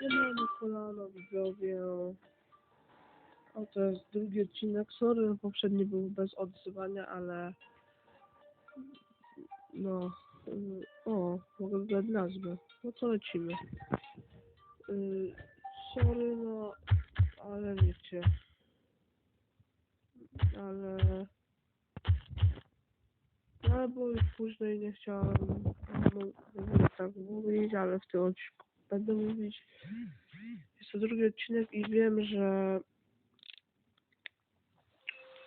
Siemano, kolano, widzowie. O, to jest drugi odcinek. Sorry, poprzedni był bez odzywania, ale... No... O, mogę dodać nazwę. No to lecimy. Y, Sorry, no... Ale wiecie... Ale... No, już później nie chciałem no, tak mówić, ale w tym odcinku będę mówić. Jest to drugi odcinek i wiem, że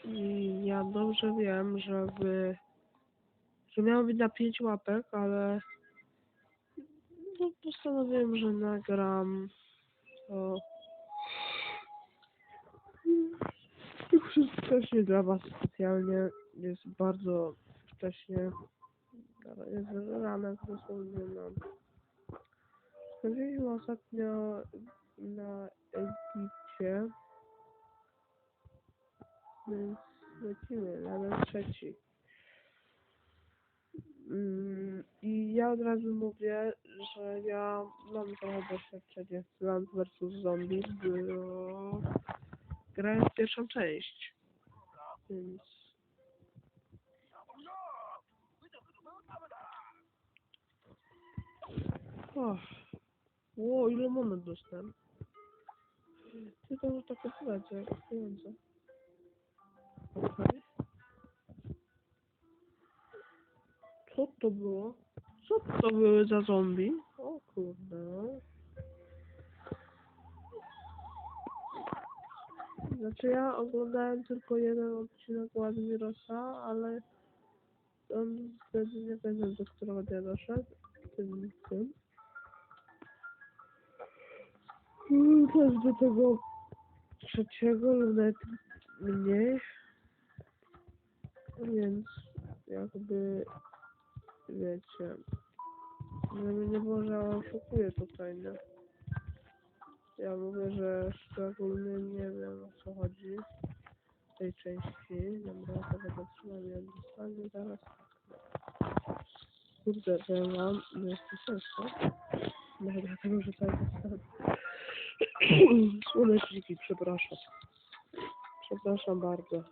i ja dobrze wiem, że wy że miało być na 5 łapek, ale no, postanowiłem, że nagram to. Już jest wcześniej dla was specjalnie. Jest bardzo wcześnie. Jest ranek dosłownie no Spędziliśmy ostatnio na Egipcie. Więc lecimy, level trzeci. Mm, I ja od razu mówię, że ja mam trochę doświadczenie w Plant vs Zombie, bo grałem w pierwszą część. Więc Och. Ło, ile moment dostałem. Tylko, że takie plecy, jak pieniądze. Okej. Co to było? Co to były za zombie? O kurde. Znaczy ja oglądałem tylko jeden odcinek Admirosa, ale on wtedy nie pamiętam do którego doszedł. Tym, tym. Też do tego trzeciego nawet mniej. Więc jakby wiecie, żeby nie było, że oszukuję tutaj, nie? Ja mówię, że szczególnie nie wiem o co chodzi w tej części. Dobra, to będę trzymał mnie dostanie zaraz. Kurde, to ja mam, no jest to ciężko. No dlatego, że cały czas Słoneczniki, przepraszam. Przepraszam bardzo.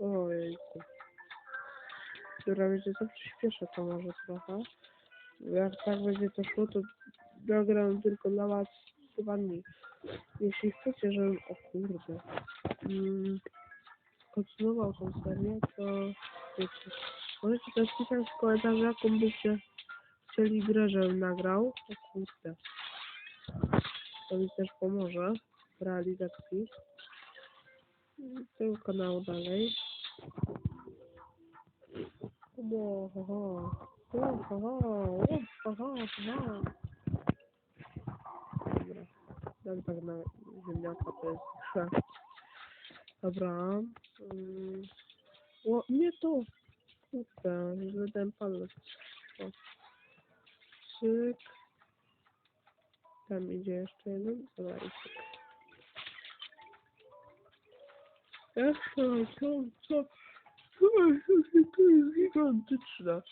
Ojejku. Dobra, wiecie co, przyspieszę to może trochę. Jak tak będzie to szło, to nagram tylko dla was dwa dni. Jeśli chcecie, żebym... O kurde. Mm, kontynuował tą serię, to wiecie. Możecie też pisać w komentarzach, jaką byście grę, żebym nagrał. O kurde. To mi też pomoże w realizacji tego kanału dalej. Ło, ho, ho. Ło, ho, ho. Ło, ho, ho. Dobra. Dam tak na ziemniaka, to jest grze. Dobra. Mm. O, nie to. Kurde, źle dałem palec. O. Cyk. Tam idzie jeszcze jeden. Dobra, i cyk. Ech, co, co, co, to jest gigantyczne.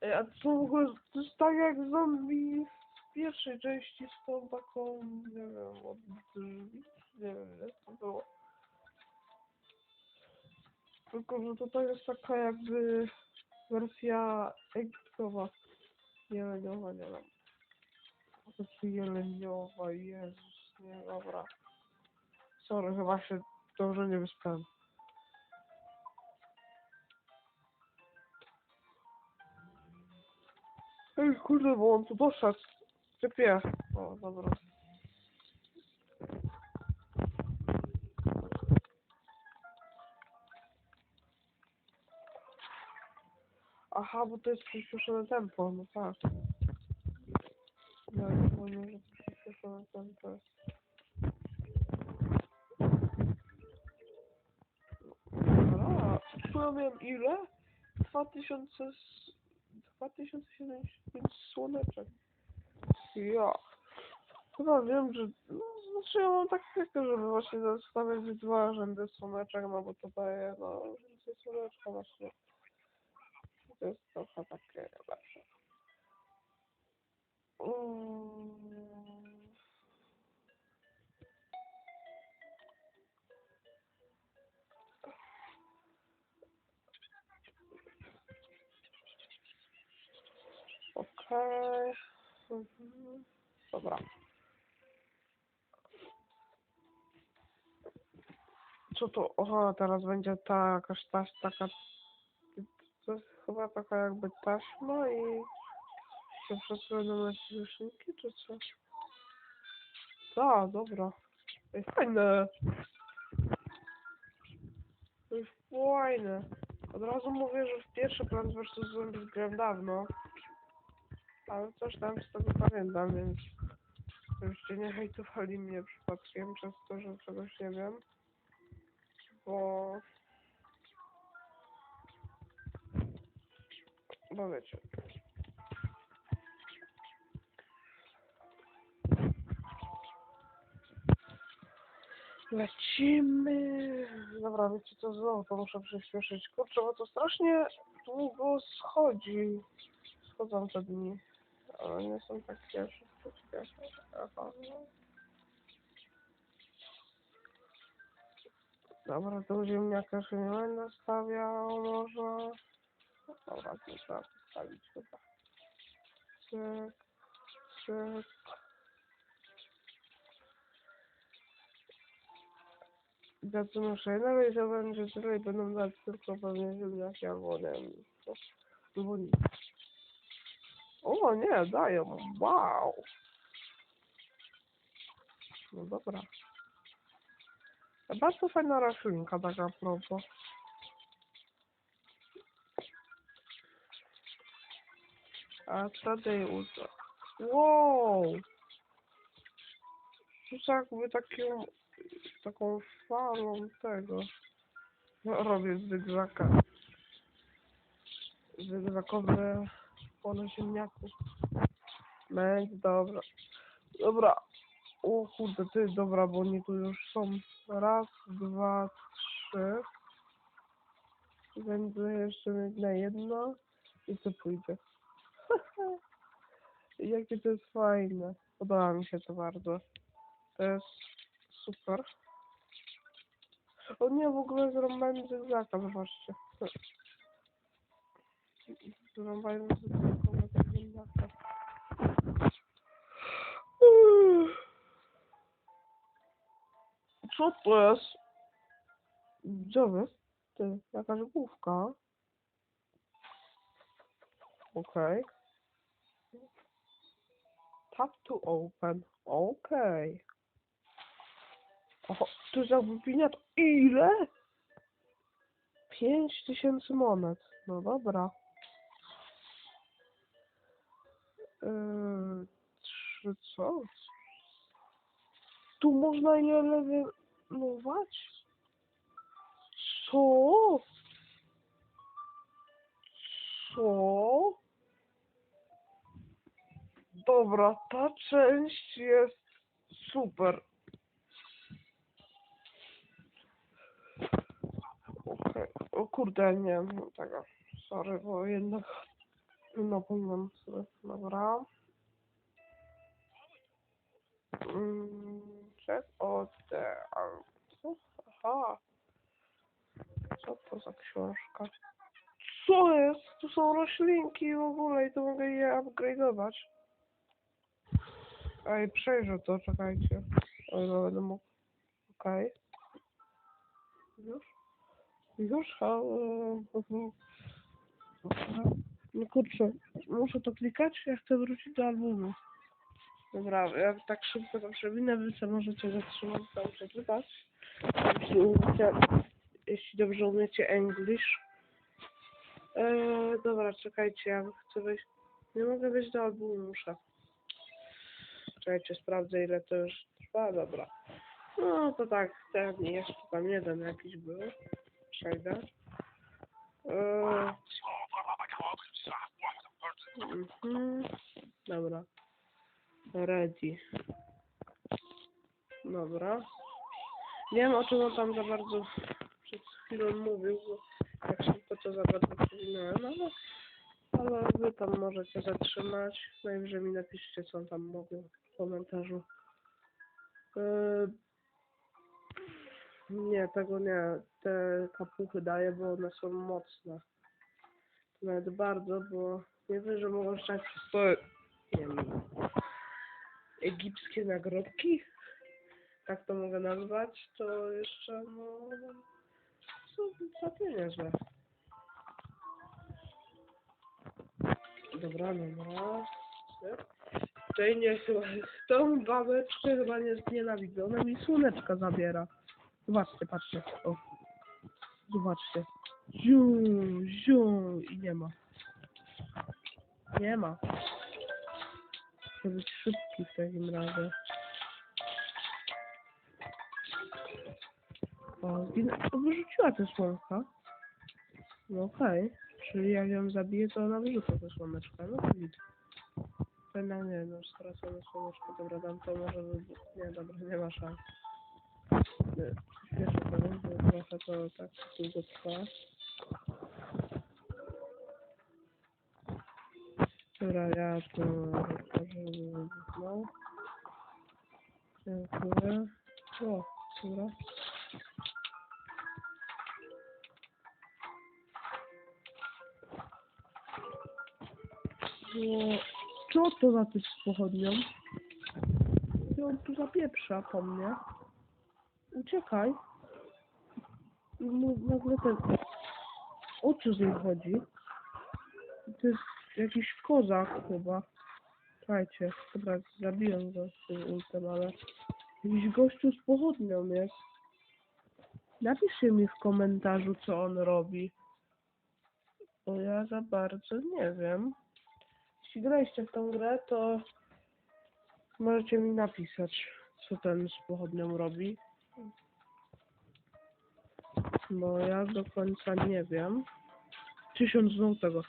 Ej, a to to jest tak jak zombie w pierwszej części z tą taką, nie wiem, od drzwi, nie wiem, jak to było. Tylko, że tutaj jest taka jakby wersja egiptowa, nie wiem. Po prostu jeleniowa, Jezus, nie, dobra. Sorry, chyba się dobrze nie wyspałem. Ej, kurde, bo on tu doszedł. Sypie. O, dobra. Aha, bo to jest przyspieszone tempo, no tak. Nie powiem, że przyspieszone tempo jest. Dobra, tu ja ile? 2000... s- 2075 słoneczek. Ja. Chyba wiem, że... No, znaczy ja mam taktykę, żeby właśnie zostawiać dwa rzędy słoneczek, no bo to daje, no, więcej słoneczka właśnie to jest trochę takie lepsze. Um. Okej. Okay. Mhm. Dobra. Co tu? Oho, teraz będzie ta jakaś ta, taka to jest chyba taka jakby taśma i się przesuną na śmieszniki, czy co? Tak, dobra. Ej, fajne. To jest fajne. Od razu mówię, że w pierwszy plan vs. Zombies grałem dawno. Ale coś tam z tego pamiętam, więc żebyście nie hejtowali mnie przypadkiem przez to, że czegoś nie wiem. Bo... Wiecie. Lecimy. Dobra, wiecie co, znowu to muszę przyspieszyć. Kurczę, bo to strasznie długo schodzi. Schodzą te dni. Ale nie są wszystkie. Aha. Dobra, to ziemniaka się nie będę stawiał. Dobra, to trzeba postawić chyba. Cyk, cyk. Zatrzymasz jednego i będzie tyle i będą dać tylko pewnie ziemniaki albo nie wiem. co. Albo nic. O nie, dają. Wow. No dobra. Bardzo fajna roślinka taka propos. A co tej uda? Wow! To jakby takim, taką falą tego. No, robię zygzaka. Zygzakowe pole ziemniaków. Będzie dobra. Dobra. O kurde, ty dobra, bo oni tu już są. Raz, dwa, trzy. Będzie jeszcze na jedno i to pójdzie. Jakie to jest fajne. Podoba mi się to bardzo. To jest super. O nie, w ogóle zrąbałem zygzaka, zobaczcie. Zrąbałem zygzaka. Co to jest? Gdzie wy? Ty, jakaś główka. Okej. Tap to open. Okej. Oho, to jest jakby piniat. Ile? Pięć tysięcy monet. No dobra. Yy, co? Tu można je lewilować? Co? Co? Dobra, ta część jest super. Okej, o kurde, nie wiem tego. Sorry, bo jednak no powinien sobie, dobra. Mm, check out? Aha. Co to za książka? Co jest? Tu są roślinki w ogóle i to mogę je upgrade'ować. Ej, przejrzę to, czekajcie. O ile będę mógł. Okej. Już? Już? A, e. Dobra. No kurczę, muszę to klikać, ja chcę wrócić do albumu. Dobra, ja tak szybko to przewinę, wy co możecie zatrzymać tam przeczytać. Jeśli umiecie, jeśli dobrze umiecie English. Eee, dobra, czekajcie, ja chcę wejść. Nie mogę wejść do albumu, muszę. Czekajcie, sprawdzę ile to już trwa, dobra. No to tak, ten jeszcze tam jeden jakiś był. Przejdę. Mhm. Dobra. Ready. Dobra. Nie wiem o czym on tam za bardzo przed chwilą mówił, bo jak szybko to za bardzo przewinąłem, ale, ale wy tam możecie zatrzymać. Najwyżej mi napiszcie co tam mówił w komentarzu. Yy, nie, tego nie. Te kapuchy daję, bo one są mocne. Nawet bardzo, bo Nie wiem, że mogą stać przez to, nie wiem, egipskie nagrobki, tak to mogę nazwać, to jeszcze, no, co, całkiem niezłe. Dobra, dobra. Tutaj nie chyba, tą babeczkę chyba nie nienawidzę, ona mi słoneczka zabiera. Zobaczcie, patrzcie, o. Zobaczcie. Ziu, ziu i nie ma. Nie ma. Chcę być szybki w takim razie. O, zginę. Wyrzuciła tę słonka. No okej. Czyli jak ją zabiję, to ona wyrzuca tę słoneczkę. No to widzę. Jednak nie, no stracone słoneczko. Dobra, dam to może wybuch. Nie, dobra, nie ma szans. Śpieszę teraz, bo trochę to tak długo trwa. Dobra, ja to otworzę, no. Dziękuję. O, dobra. No, co to za typ z pochodnią? I on tu zapieprza po mnie. Uciekaj. Mu nagle ten... O co z nim chodzi? To jest jakiś kozak chyba. Słuchajcie, dobra, zabiłem go z tym ultem, ale... Jakiś gościu z pochodnią jest. Napiszcie mi w komentarzu, co on robi. Bo ja za bardzo nie wiem. Jeśli graliście w tą grę, to możecie mi napisać, co ten z pochodnią robi. Bo ja do końca nie wiem. Tysiąc złotego.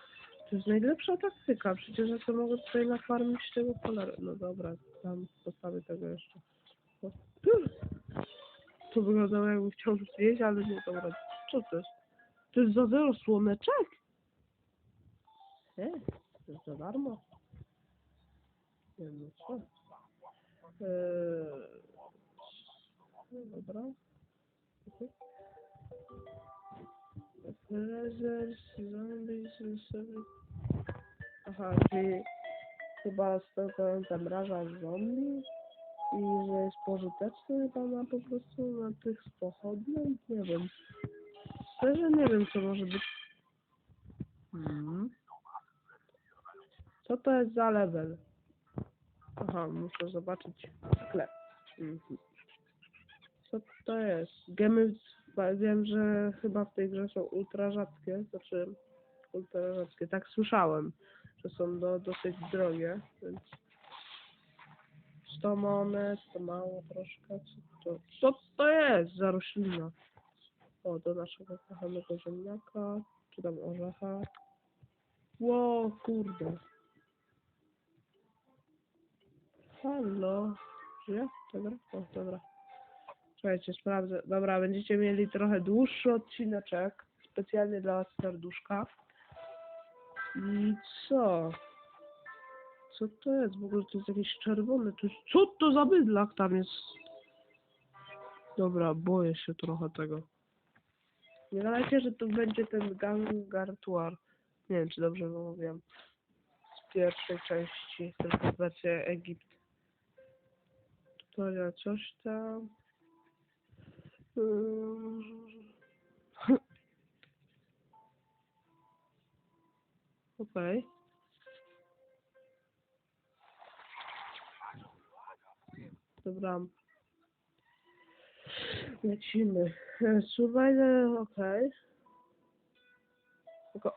To jest najlepsza taktyka. Przecież ja to mogę tutaj nafarmić tego koloru. No dobra, tam postawię tego jeszcze. To wyglądało jakbym chciał zjeść, ale nie dobra. Co to jest? To jest za zero słoneczek? Nie, wiem, no co? Eee... no Dobra. Prezers, zombies, rysowy. Aha, czyli chyba z tego zamraża zombie i że jest pożyteczny chyba po prostu na tych z pochodnią? Nie wiem. Szczerze nie wiem co może być. Hmm. Co to jest za level? Aha, muszę zobaczyć sklep. Mhm. Co to jest? Gemy, wiem, że chyba w tej grze są ultra rzadkie, znaczy ultra rzadkie, tak słyszałem, że są do, dosyć drogie, więc 100 monet, to mało troszkę, co to, co to jest za roślina? O, do naszego kochanego ziemniaka, czy tam orzecha. Ło, kurde. Halo. Żyje? Dobra? O, dobra. Słuchajcie, sprawdzę. Dobra, będziecie mieli trochę dłuższy odcineczek. Specjalnie dla was serduszka. I co? Co to jest? W ogóle to jest jakieś czerwone. To jest... Co to za bydlak tam jest? Dobra, boję się trochę tego. Nie gadajcie, że tu będzie ten gangartuar. Nie wiem, czy dobrze mówiłem. Z pierwszej części, tylko wersja Tutorial coś tam. Ym. Okej. Dobra. Lecimy. Survivor, okej. Tylko...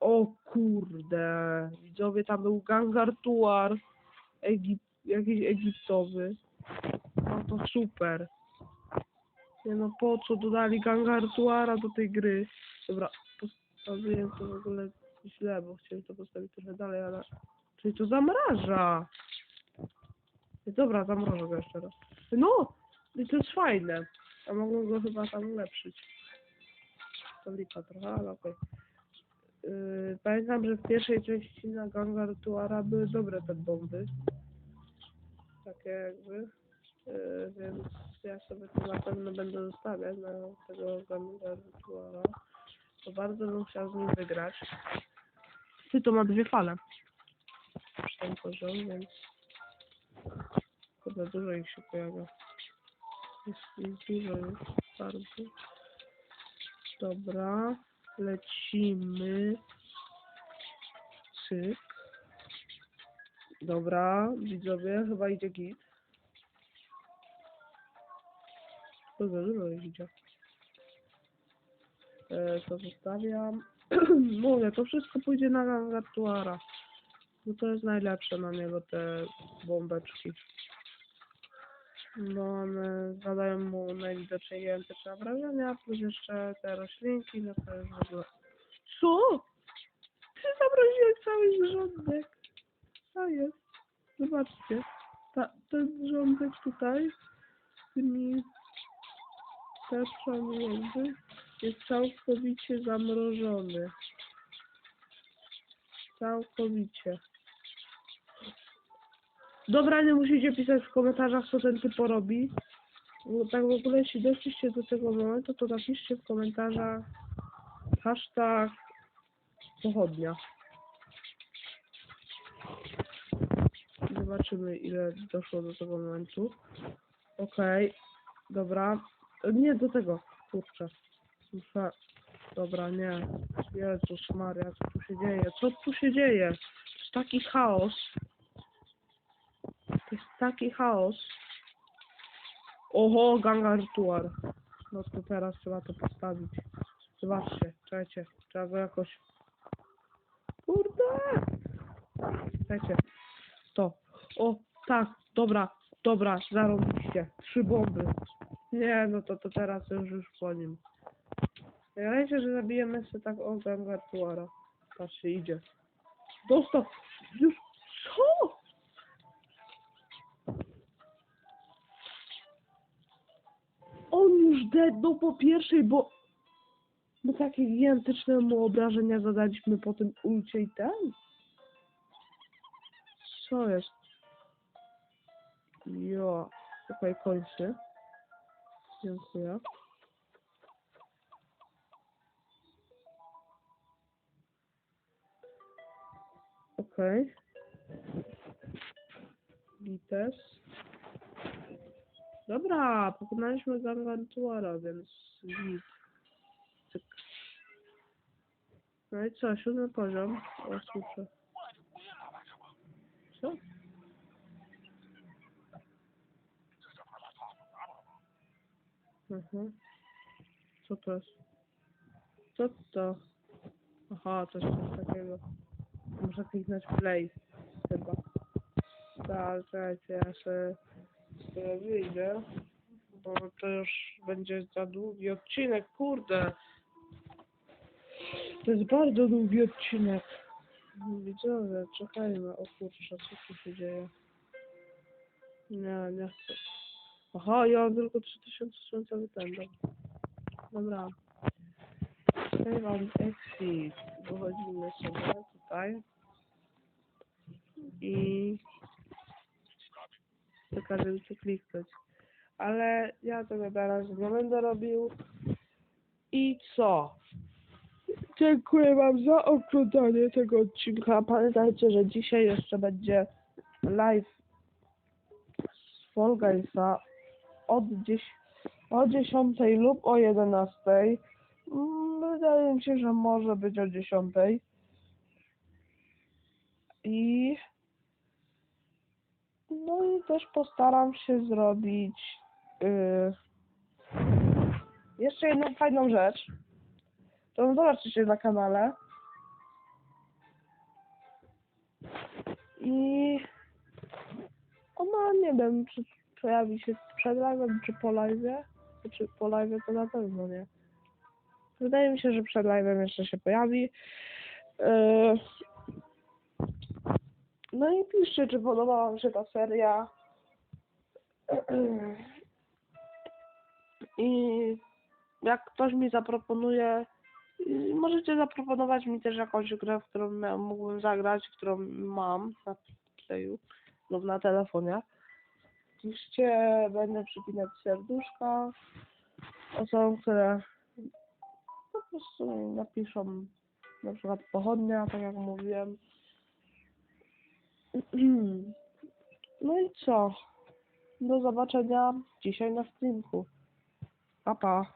O kurde. Widzowie, tam był gangartuar. Egip... Jakiś egiptowy. No to super. Nie no, po co dodali gangartuara do tej gry? Dobra, postawiłem to w ogóle źle, bo chciałem to postawić trochę dalej, ale... Czyli to zamraża. Dobra, zamrożę go jeszcze raz. No! I to jest fajne. A mogą go chyba tam ulepszyć. To lipa trochę, ale okej. Yy, pamiętam, że w pierwszej części na Gangartuara były dobre te bomby. Takie jakby. Yy, więc ja sobie to na pewno będę zostawiać na tego Gangartuara. To bardzo bym chciał z nim wygrać. Ty to ma dwie fale. Tym poziomie, więc... Kurde, dużo ich się pojawia. Jest, jest dużo już, bardzo. Dobra, lecimy. Cyk. Dobra, widzowie, chyba idzie git. Kurde, dużo idzie. E, to zostawiam. Mówię, to wszystko pójdzie na Gangartuara. No to jest najlepsze na niego, te bombeczki. No one zadają mu najwidoczniej identyczne wrażenia, plus jeszcze te roślinki, no to jest w ogóle... Co? Ty zamroziłeś cały rządek. Co jest? Zobaczcie. Ta, ten rządek tutaj, z tymi tarczami jakby, jest całkowicie zamrożony. Całkowicie. Dobra, nie musicie pisać w komentarzach, co ten typ porobi. Bo tak w ogóle, jeśli doszliście do tego momentu, to napiszcie w komentarzach hashtag pochodnia. Zobaczymy, ile doszło do tego momentu. Okej, dobra. Nie, do tego, kurczę. Muszę... Dobra, nie. Jezus Maria, co tu się dzieje? Co tu się dzieje? Jest taki chaos. Jest taki chaos. Oho, ganga rytuar. No to teraz trzeba to postawić. Zobaczcie, czekajcie. Trzeba go jakoś... Kurde! Czekajcie. To. O, tak, dobra, dobra, zarobiście. Trzy bomby. Nie, no to, to teraz już już po nim. Najlepsze, że zabijemy sobie tak o Gangartuara. Patrzcie, idzie. Dostał! Już... Co? On już dednął po pierwszej, bo... Bo takie gigantyczne mu obrażenia zadaliśmy po tym ulcie i ten? Co jest? Jo. Okej, kończy. Dziękuję. Okej. Gites. Dobra, pokonaliśmy Gargantuara, więc. Cyk. No i co, siódmy poziom. O, słyszę. Co? Mhm. Co to jest? Co to? Aha, jest coś takiego. Muszę kliknąć play. Chyba. Tak, czekajcie, ja sobie, sobie wyjdę. Bo to już będzie za długi odcinek, kurde. To jest bardzo długi odcinek. Widzowie, czekajmy. O kurczę, co tu się dzieje? Nie, nie chcę. Aha, ja mam tylko 3000 słońca wytężę. Dobra. Save on exit. Wychodzimy sobie tutaj. I... Żeby tu kliknąć. Ale ja tego teraz nie będę robił. I co? Dziękuję Wam za oglądanie tego odcinka. Pamiętajcie, że dzisiaj jeszcze będzie live z Fall Guysa od, dziś, o 10 lub o 11. Mm, Wydaje mi się, że może być o 10. I no i też postaram się zrobić yy, jeszcze jedną fajną rzecz. To zobaczycie na kanale. I ona nie wiem, czy pojawi się przed live'em, czy po live'ie. Czy po live'ie to na pewno nie. Wydaje mi się, że przed live'em jeszcze się pojawi. Yy, no i piszcie, czy podobała Wam się ta seria. I jak ktoś mi zaproponuje, możecie zaproponować mi też jakąś grę, w którą mógłbym zagrać, którą mam na playu lub na telefonie. Oczywiście będę przypinać serduszka osobom, które po prostu napiszą na przykład pochodnia, tak jak mówiłem. No i co? Do zobaczenia dzisiaj na streamku. Pa, pa.